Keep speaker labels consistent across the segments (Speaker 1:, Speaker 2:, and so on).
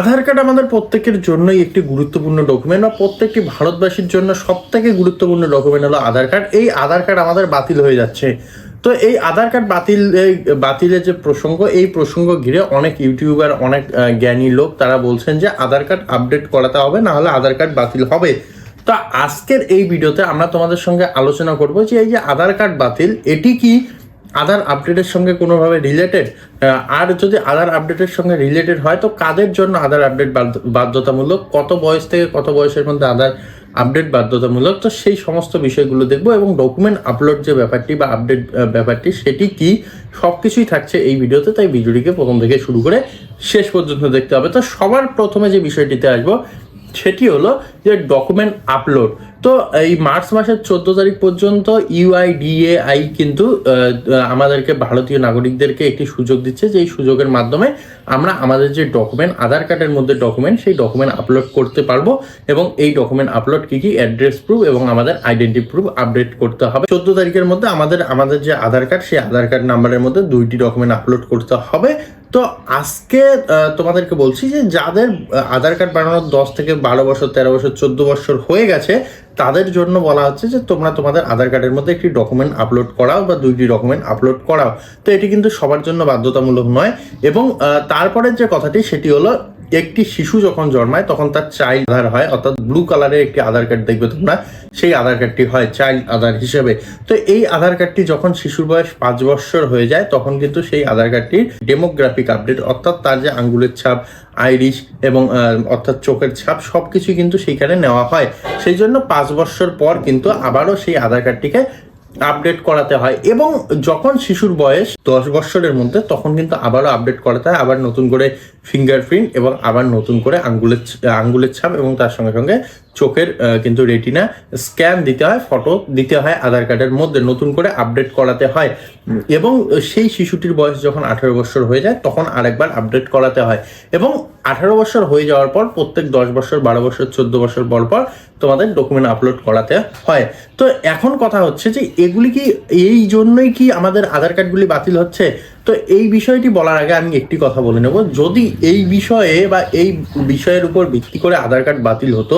Speaker 1: আধার card আমাদের প্রত্যেকের জন্যই একটি গুরুত্বপূর্ণ ডকুমেন্ট বা প্রত্যেকটি ভারতবাসীর জন্য সব থেকে গুরুত্বপূর্ণ ডকুমেন্ট হলো আধার কার্ড। এই আধার কার্ড আমাদের বাতিল হয়ে যাচ্ছে। তো এই আধার কার্ড বাতিল বাতিলের যে প্রসঙ্গ, এই প্রসঙ্গ ঘিরে অনেক ইউটিউবার, অনেক জ্ঞানী লোক তারা বলছেন যে আধার কার্ড আপডেট করাতে হবে, না হলে আধার কার্ড বাতিল হবে। তো আজকের এই ভিডিওতে আমরা তোমাদের সঙ্গে আলোচনা করব যে এই যে আধার কার্ড বাতিল, এটি কি? আধার আপডেটের সঙ্গে কোনোভাবে রিলেটেড আর যদি আধার আপডেটের সঙ্গে রিলেটেড হয়, তো কাদের জন্য আধার আপডেট বাধ্যতামূলক? কত বয়স থেকে কত বয়সের মধ্যে আধার আপডেট বাধ্যতামূলক? তো সেই সমস্ত বিষয়গুলো দেখব এবং ডকুমেন্ট আপলোড যে ব্যাপারটি বা আপডেট ব্যাপারটি, সেটি কি? সব কিছুই থাকছে এই ভিডিওতে, তাই ভিডিওটিকে প্রথম থেকে শুরু করে শেষ পর্যন্ত দেখতে হবে। তো সবার প্রথমে যে বিষয়টিতে আসব সেটি হলো যে ডকুমেন্ট আপলোড তো এই মার্চ মাসের চোদ্দ তারিখ পর্যন্ত ইউআইডিএআই কিন্তু আমাদেরকে ভারতীয় নাগরিকদেরকে একটি সুযোগ দিচ্ছে যে এই সুযোগের মাধ্যমে আমরা আমাদের যে ডকুমেন্ট আধার কার্ডের মধ্যে ডকুমেন্ট সেই ডকুমেন্ট আপলোড করতে পারব এবং এই ডকুমেন্ট আপলোড কী কী? অ্যাড্রেস প্রুফ এবং আমাদের আইডেন্টি প্রুফ আপডেট করতে হবে। চোদ্দ তারিখের মধ্যে আমাদের আমাদের যে আধার কার্ড, সেই আধার কার্ড নাম্বারের মধ্যে দুইটি ডকুমেন্ট আপলোড করতে হবে। তো আজকে তোমাদেরকে বলছি যে যাদের আধার কার্ড বানানোর দশ থেকে বারো বছর, তেরো বছর, চোদ্দ বছর হয়ে গেছে, তাদের জন্য বলা হচ্ছে যে তোমরা তোমাদের আধার কার্ডের মধ্যে একটি ডকুমেন্ট আপলোড করাও বা দুইটি ডকুমেন্ট আপলোড করাও। তো এটি কিন্তু সবার জন্য বাধ্যতামূলক নয়। এবং তারপরের যে কথাটি, সেটি হলো একটি শিশু যখন জন্মায়, তখন তার চাইল্ড আধার হয়, অর্থাৎ ব্লু কালারের একটি আধার কার্ড দেখবে তোমরা, সেই আধার কার্ডটি হয় চাইল্ড আধার হিসেবে। তো এই আধার কার্ডটি যখন শিশুর বয়স পাঁচ বছর হয়ে যায়, তখন কিন্তু সেই আধার কার্ডটির ডেমোগ্রাফিক আপডেট অর্থাৎ তার যে আঙ্গুলের ছাপ আইরিশ এবং অর্থাৎ চোখের ছাপ সব কিছু কিন্তু সেইখানে নেওয়া হয়। সেই জন্য পাঁচ বছর পর কিন্তু আবারও সেই আধার কার্ডটিকে আপডেট করাতে হয়। এবং যখন শিশুর বয়স দশ বছরের মধ্যে, তখন কিন্তু আবারও আপডেট করাতে হয়, আবার নতুন করে ফিঙ্গারপ্রিন্ট এবং আবার নতুন করে আঙ্গুলের আঙ্গুলের ছাপ এবং তার সঙ্গে সঙ্গে চোখের কিন্তু রেটিনা স্ক্যান দিতে হয় ফটো দিতে হয় আধার কার্ডের মধ্যে নতুন করে আপডেট করাতে হয়। এবং সেই শিশুটির বয়স যখন আঠারো বছর হয়ে যায় তখন আরেকবার আপডেট করাতে হয়। এবং আঠারো বছর হয়ে যাওয়ার পর প্রত্যেক দশ বছর বারো বছর চোদ্দ বছর পর পর তোমাদের ডকুমেন্ট আপলোড করাতে হয়। তো এখন কথা হচ্ছে যে এগুলি কি এই জন্যই কি আমাদের আধার কার্ডগুলি বাতিল হচ্ছে? তো এই বিষয়টি বলার আগে আমি একটি কথা বলে নেব। যদি এই বিষয়ে বা এই বিষয়ের উপর ভিত্তি করে আধার কার্ড বাতিল হতো,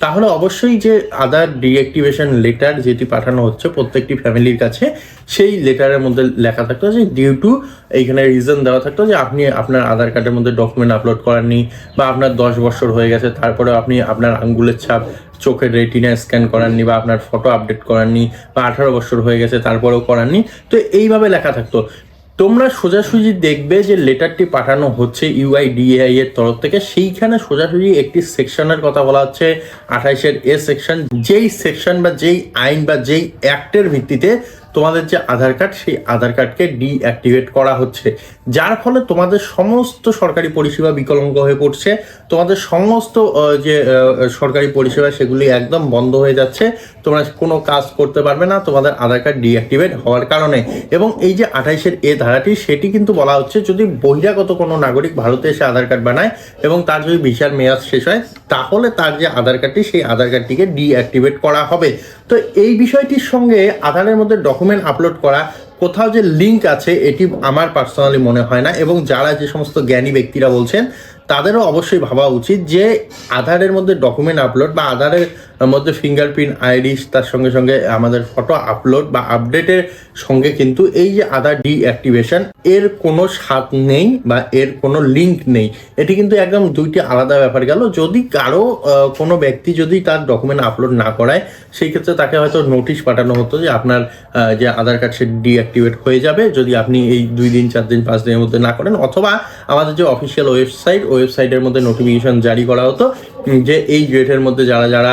Speaker 1: তাহলে অবশ্যই যে আধার ডিঅ্যাক্টিভেশন লেটার যেটি পাঠানো হচ্ছে প্রত্যেকটি ফ্যামিলির কাছে, সেই লেটারের মধ্যে লেখা থাকতো যে ডিউ টু এইখানে রিজন দেওয়া থাকতো যে আপনি আপনার আধার কার্ডের মধ্যে ডকুমেন্ট আপলোড করাননি বা আপনার দশ বছর হয়ে গেছে তারপরে আপনি আপনার আঙ্গুলের ছাপ চোখের রেটিনা স্ক্যান করাননি বা আপনার ফটো আপডেট করাননি বা আঠারো বছর হয়ে গেছে, তারপরেও করাননি। তো এইভাবে লেখা থাকতো। তোমরা সোজাসুজি দেখবে যে লেটারটি পাঠানো হচ্ছে ইউআইডিএআই এর তরফ থেকে। সেইখানে সোজাসুজি একটি সেকশনের কথা বলা হচ্ছে, আঠাইশের এ সেকশন। যেই সেকশন বা যেই আইন বা যেই অ্যাক্টের ভিত্তিতে তোমাদের যে আধার কার্ড, সেই আধার কার্ডকে ডিঅ্যাক্টিভেট করা হচ্ছে। যার ফলে তোমাদের সমস্ত সরকারি পরিষেবা বিকলাঙ্গ হয়ে পড়ছে। তোমাদের সমস্ত যে সরকারি পরিষেবা, সেগুলি একদম বন্ধ হয়ে যাচ্ছে। তোমরা কোনো কাজ করতে পারবে না, তোমাদের আধার কার্ড ডিঅ্যাক্টিভেট হওয়ার কারণে। এবং এই যে আঠাইশের এ ধারাটি, সেটি কিন্তু বলা হচ্ছে, যদি বহিরাগত কোনো নাগরিক ভারতে এসে আধার কার্ড বানায় এবং তার যদি ভিসার মেয়াদ শেষ হয়, তাহলে তার যে আধার কার্ডটি, সেই আধার কার্ডটিকে ডিঅ্যাক্টিভেট করা হবে। তো এই বিষয়টির সঙ্গে আধারের মধ্যে ডকুমেন্ট আপলোড করা, কোথাও যে লিঙ্ক আছে, এটি আমার পার্সোনালি মনে হয় না। এবং যারা যে সমস্ত জ্ঞানী ব্যক্তিরা বলছেন তাদেরও অবশ্যই ভাবা উচিত যে আধারের মধ্যে ডকুমেন্ট আপলোড বা আধারের মধ্যে ফিঙ্গারপ্রিন্ট আইরিশ তার সঙ্গে সঙ্গে আমাদের ফটো আপলোড বা আপডেটের সঙ্গে কিন্তু এই যে আধার ডিঅ্যাক্টিভেশন এর কোনো স্বাদ নেই বা এর কোনো লিঙ্ক নেই। এটি কিন্তু একদম দুইটি আলাদা ব্যাপার গেল। যদি কারও কোনো ব্যক্তি যদি তার ডকুমেন্ট আপলোড না করায়, সেই ক্ষেত্রে তাকে হয়তো নোটিশ পাঠানো হতো যে আপনার যে আধার কার্ড সে ডিঅ্যাক্টিভেট হয়ে যাবে। যদি আপনি এই দুই দিন, চার দিন, পাঁচ দিনের মধ্যে না করেন অথবা আমাদের যে অফিসিয়াল ওয়েবসাইট ওয়েবসাইটের মধ্যে নোটিফিকেশন জারি করা হতো যে এই ডেটের মধ্যে যারা যারা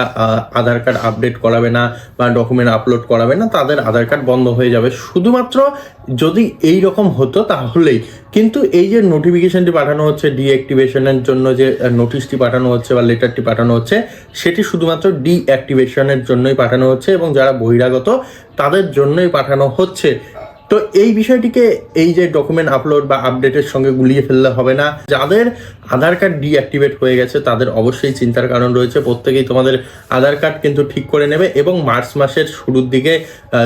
Speaker 1: আধার কার্ড আপডেট করাবে না বা ডকুমেন্ট আপলোড করাবে না, তাদের আধার কার্ড বন্ধ হয়ে যাবে। শুধুমাত্র যদি এই রকম হতো তাহলেই, কিন্তু এই যে নোটিফিকেশনটি পাঠানো হচ্ছে ডিঅ্যাক্টিভেশনের জন্য যে নোটিশটি পাঠানো হচ্ছে বা লেটারটি পাঠানো হচ্ছে, সেটি শুধুমাত্র ডিঅ্যাক্টিভেশনের জন্যই পাঠানো হচ্ছে এবং যারা বহিরাগত, তাদের জন্যই পাঠানো হচ্ছে। তো এই বিষয়টিকে এই যে ডকুমেন্ট আপলোড বা আপডেটের সঙ্গে গুলিয়ে ফেললে হবে না। যাদের আধার কার্ড ডিঅ্যাক্টিভেট হয়ে গেছে, তাদের অবশ্যই চিন্তার কারণ রয়েছে। প্রত্যেকেই তোমাদের আধার কার্ড কিন্তু ঠিক করে নেবে এবং মার্চ মাসের শুরুর দিকে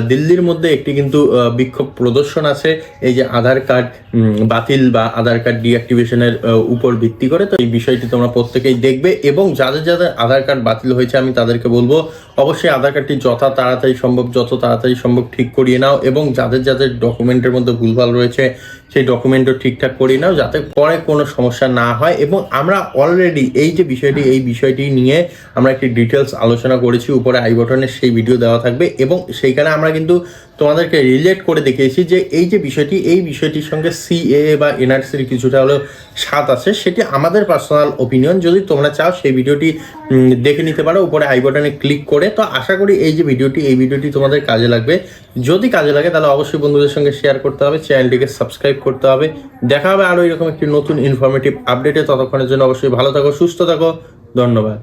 Speaker 1: দিল্লির মধ্যে একটি কিন্তু বিক্ষোভ প্রদর্শন আছে। এই যে আধার কার্ড বাতিল বা আধার কার্ড ডিঅ্যাক্টিভেশনের উপর ভিত্তি করে। তো এই বিষয়টি তোমরা প্রত্যেকেই দেখবে এবং যাদের যাদের আধার কার্ড বাতিল হয়েছে আমি তাদেরকে বলব, অবশ্যই আধার কার্ডটি যত তাড়াতাড়ি সম্ভব, যত তাড়াতাড়ি সম্ভব ঠিক করিয়ে নাও এবং যাদের যাদের ডকুমেন্টের মধ্যে ভুলভাল রয়েছে সেই ডকুমেন্টও ঠিকঠাক করি নাও যাতে পরে কোনো সমস্যা না হয়। এবং আমরা অলরেডি এই যে বিষয়টি, এই বিষয়টি নিয়ে আমরা একটি ডিটেলস আলোচনা করেছি, উপরে আই বটনে সেই ভিডিও দেওয়া থাকবে এবং সেইখানে আমরা কিন্তু তোমাদেরকে রিলেট করে দেখিয়েছি যে এই যে বিষয়টি, এই বিষয়টির সঙ্গে সিএ বা এনআরসির কিছুটা হলেও স্বাদ আছে। সেটি আমাদের পার্সোনাল ওপিনিয়ন যদি তোমরা চাও সেই ভিডিওটি দেখে নিতে পারো, উপরে আই বাটনে ক্লিক করে। তো আশা করি এই যে ভিডিওটি, এই ভিডিওটি তোমাদের কাজে লাগবে। যদি কাজে লাগে তাহলে অবশ্যই বন্ধুদের সঙ্গে শেয়ার করতে হবে চ্যানেলটিকে সাবস্ক্রাইব করতে হবে। দেখা হবে আরও এরকম একটি নতুন ইনফরমেটিভ আপডেটে ততক্ষণের জন্য অবশ্যই ভালো থাকো, সুস্থ থাকো। ধন্যবাদ।